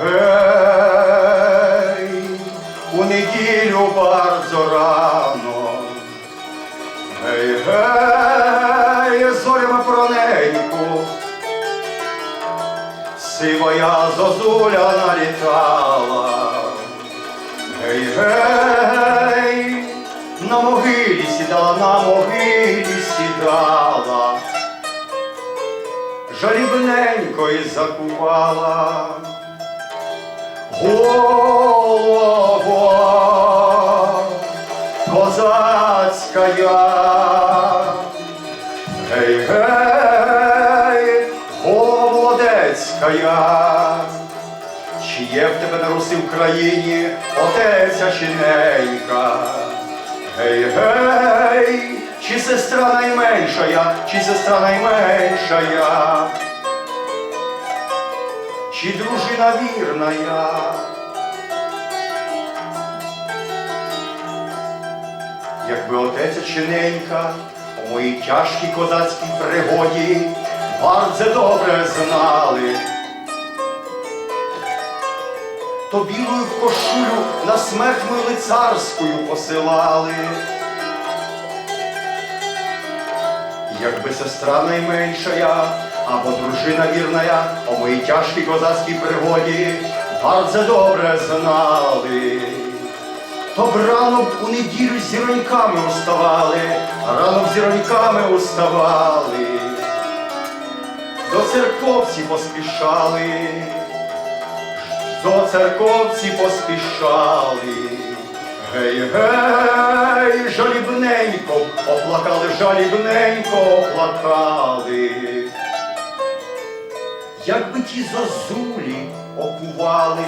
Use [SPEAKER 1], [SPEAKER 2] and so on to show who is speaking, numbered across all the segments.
[SPEAKER 1] Гей, у неділю барзо рано, гей, гей, зорями проненьку, сивая зозуля налітала, гей, гей, на могилі сідала, на могилі сідала, жалібненько і закупала. Голова козацькая, гей, гей, голова молодецькая, чи є в тебе на Руси в країні отеця чи? Гей, гей, чи сестра найменшая, чи сестра найменшая? Чи дружина вірная. Якби отець чи ненька у моїй тяжкій козацькій пригоді bardzo добре знали, то білою в кошулю на смерть мою лицарською посилали. Якби сестра найменшая, або дружина вірная о моїй тяжкій козацькій пригоді bardzo добре знали. То рано б у неділю зіроньками уставали, рано зіроньками уставали, до церковці поспішали, до церковці поспішали. Гей, гей, жалібненько, оплакали, жалібненько оплакали. Якби ті зозулі окували.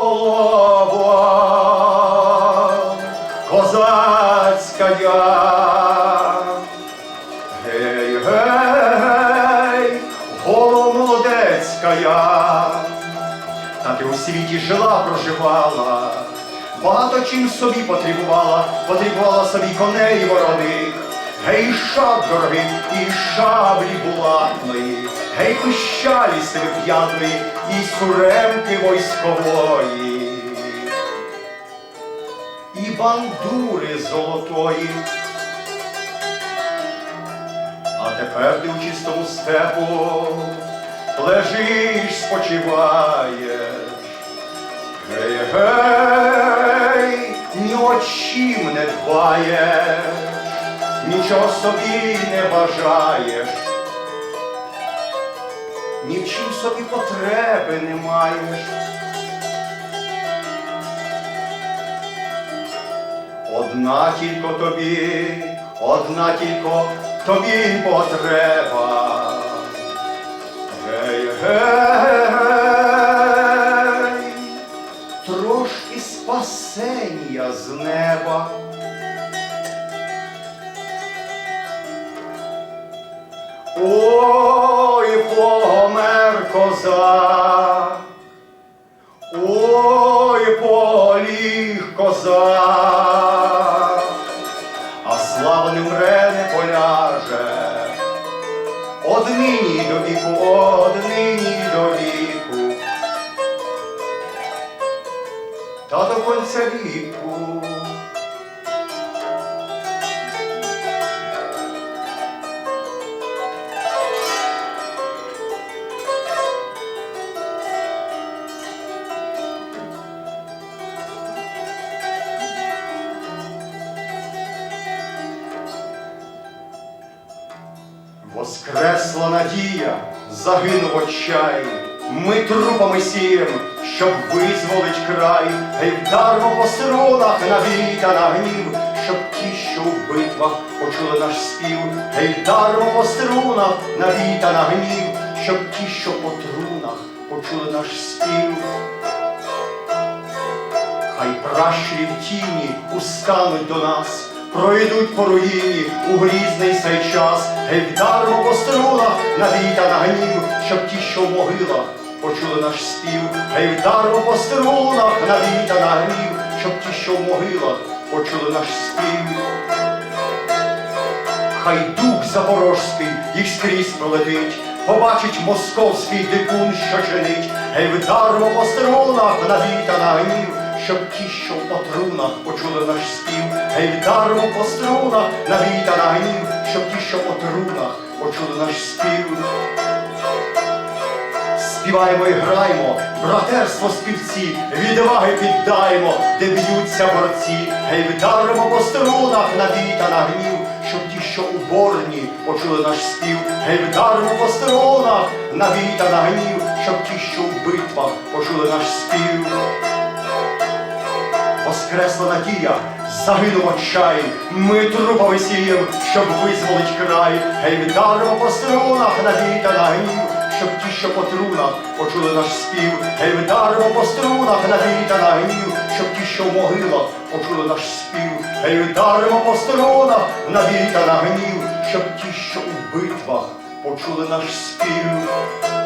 [SPEAKER 1] Голова козацькая, Гей, гей, голова молодецькая, та ти у світі жила, проживала, багато чим собі потребувала, потребувала собі коней вороних, гей, шаб дорогих, і шаблі булатної, гей, пищалі себе п'ятної, і суремки військової. І бандури золотої, а тепер ти у чистому степу лежиш, спочиваєш. Гей, гей, ні о не дбаєш, нічого собі не бажаєш, ні в чим собі потреби не маєш. Одна тільки тобі, одна тільки тобі потреба. Гей, гей, з неба. Ой, помер козак, ой, поліг козак, та до конця віку. Воскресла надія, загинув очай, ми трупами сієм, щоб визволить край, гей вдармо по струнах на бій та на гнів, щоб ті, що в битвах почули наш спів, гей вдармо по струнах на бій та на гнів, щоб ті, що по трунах почули наш спів. Хай пращурі в тіні устануть до нас, пройдуть по руїні у грізний цей час, гей вдармо по струнах навіта на гнів, щоб ті, що в могилах, почули наш спів, гей вдармо по струнах на віта на гнів, щоб ті, що в могилах, почули наш спів. Хай дух запорожський їх скрізь пролетить, побачить московський дикун, що чинить, гей вдармо по струнах на віта на гнів, щоб ті, що по трунах почули наш спів, гей вдармо по струнах на віта на гнів, щоб ті, що по трунах почули наш спів. Співаємо і граємо, братерство співці, відваги піддаємо, де б'ються борці, гей вдаримо по струнах на віта на гнів, щоб ті, що у борні почули наш спів, гей вдаримо по струнах на віта на гнів, щоб ті, що у битвах почули наш спів. Воскресла надія, загинув отчай, ми трупами сієм, щоб визволить край, гей вдаримо по струнах на віта на гнів, щоб ті, що по трунах почули наш спів, гей вдаримо по струнах на віта на гнів, щоб ті, що в могилах почули наш спів, гей вдаримо по струнах на віта на гнів, щоб ті, що у битвах почули наш спів.